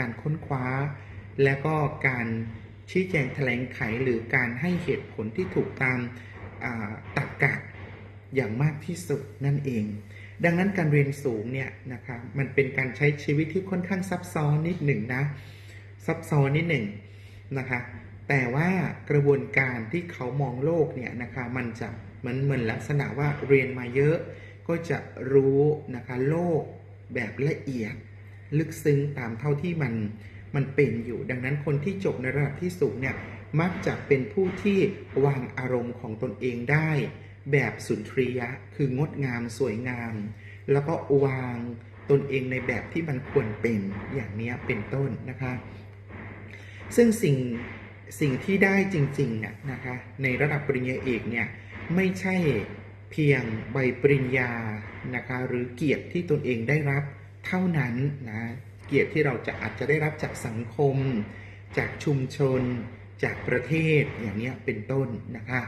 การค้นคว้า และก็การชี้แจงแถลงไขหรือการให้เหตุผลที่ถูกตามาตรรกะอย่างมากที่สุดนั่นเอง ดังนั้นการเรียนสูงเนี่ยนะคะมันเป็นการใช้ชีวิตที่ค่อนข้างซับซ้อนนิดหนึ่งนะ ซับซ้อนนิดหนึ่งนะคะแต่ว่ากระบวนการที่เขามองโลกเนี่ยนะคะมันจะเหมือนเหมือนลักษณะว่าเรียนมาเยอะ ก็จะรู้นะคะโลกแบบละเอียด ลึกซึ้งตามเท่าที่มันมันเป็นอยู่ ดังนั้นคนที่จบในระดับที่สูงเนี่ยมักจะเป็นผู้ที่วางอารมณ์ของตนเองได้ แบบสุนทรียะ คืองดงามสวยงาม แล้วก็วางตนเองในแบบที่มันควรเป็นอย่างนี้เป็นต้นนะคะ ซึ่งสิ่งสิ่งที่ได้จริงๆน่ะนะคะในระดับปริญญาเอกเนี่ยไม่ใช่เพียงใบปริญญานะคะหรือเกียรติที่ตนเองได้รับ เท่านั้นนะเกียรติที่เราจะอาจจะได้รับจากสังคม จากชุมชน จากประเทศอย่างนี้เป็นต้นนะคะ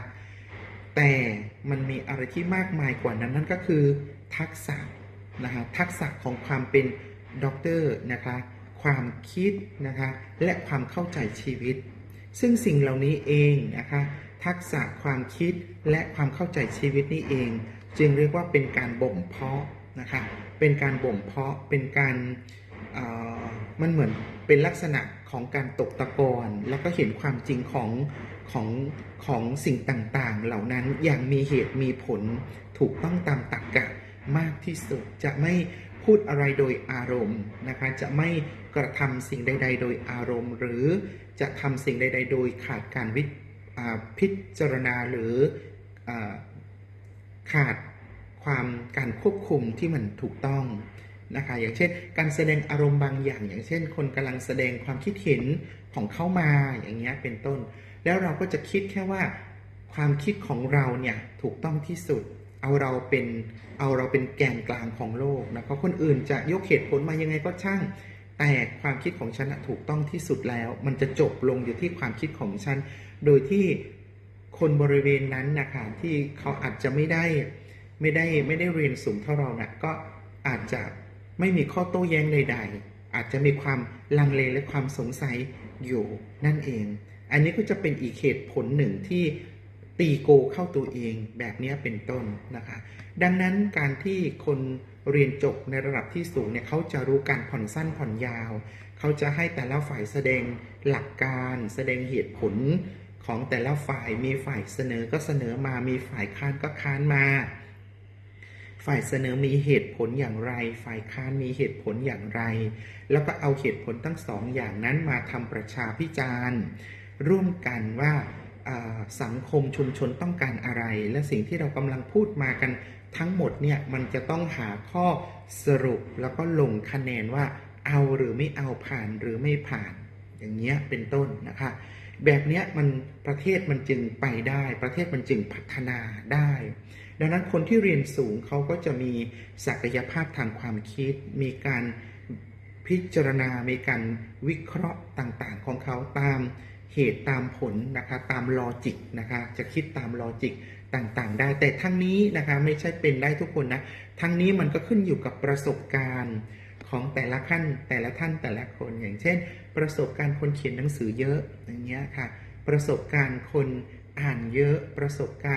แต่มันมีอะไรที่มากมายกว่านั้นนั่นก็คือทักษะนะคะทักษะของความเป็นด็อกเตอร์นะคะความคิดนะคะและความเข้าใจชีวิต ซึ่งสิ่งเหล่านี้เองนะคะทักษะความคิดและความเข้าใจชีวิตนี่เอง จึงเรียกว่าเป็นการบ่มเพาะนะคะ เป็นการบ่มเพาะเป็นการมันเหมือนเป็นลักษณะของการตกตะกอนแล้วก็เห็นความจริงของของของสิ่งต่างๆ เหล่านั้นอย่างมีเหตุมีผลถูกต้องตามตรรกะมากที่สุดจะไม่พูดอะไรโดยอารมณ์นะคะจะไม่กระทำสิ่งใด ๆ โดยอารมณ์ หรือจะทำสิ่งใด ๆ โดยขาดการวิพิจารณาหรืออขาด ความการควบคุมที่มันถูกต้องนะคะอย่างเช่น การแสดงอารมณ์บางอย่าง อย่างเช่น คนกำลังแสดงความคิดเห็นของเขามาอย่างเงี้ยเป็นต้น แล้วเราก็จะคิดแค่ว่าความคิดของเราเนี่ยถูกต้องที่สุด เอาเราเป็นเอาเราเป็นแกนกลางของโลกนะเพราะคนอื่นจะยกเหตุผลมายังไงก็ช่าง แต่ความคิดของฉันถูกต้องที่สุดแล้ว มันจะจบลงอยู่ที่ความคิดของฉัน โดยที่คนบริเวณนั้นนะคะที่เขาอาจจะไม่ได้ ไม่ได้ไม่ได้เรียนสูงเท่าเรานะก็อาจจะไม่มีข้อโต้แย้งใด ๆ อาจจะมีความลังเลและความสงสัยอยู่นั่นเอง อันนี้ก็จะเป็นอีกเหตุผลหนึ่งที่ตีโกเข้าตัวเองแบบนี้เป็นต้นนะคะ ดังนั้นการที่คนเรียนจบในระดับที่สูงเนี่ยเขาจะรู้การผ่อนสั้นผ่อนยาว เขาจะให้แต่ละฝ่ายแสดงหลักการแสดงเหตุผลของแต่ละฝ่ายมีฝ่ายเสนอก็เสนอมามีฝ่ายค้านก็ค้านมา ฝ่ายเสนอมีเหตุผลอย่างไร ฝ่ายค้านมีเหตุผลอย่างไร แล้วก็เอาเหตุผลทั้งสองอย่างนั้นมาทำประชาพิจารณ์ร่วมกันว่าสังคมชุมชนต้องการอะไร และสิ่งที่เรากำลังพูดมากันทั้งหมดเนี่ยมันจะต้องหาข้อสรุปแล้วก็ลงคะแนนว่าเอาหรือไม่เอาผ่านหรือไม่ผ่าน อย่างเงี้ยเป็นต้นนะคะ แบบเนี้ยมันประเทศมันจึงไปได้ ประเทศมันจึงพัฒนาได้ ดังนั้นคนที่เรียนสูงเขาก็จะมีศักยภาพทางความคิด มีการพิจารณา มีการวิเคราะห์ต่างๆ ของเขาตามเหตุตามผลนะคะตามลอจิกนะคะจะคิดตามลอจิกต่างๆ ได้ แต่ทั้งนี้นะคะไม่ใช่เป็นได้ทุกคนนะทั้งนี้มันก็ขึ้นอยู่กับประสบการณ์ ของแต่ละขั้นแต่ละท่านแต่ละคน อย่างเช่น ประสบการณ์คนเขียนหนังสือเยอะอย่างเงี้ยค่ะ ประสบการณ์คนอ่านเยอะประสบการณ์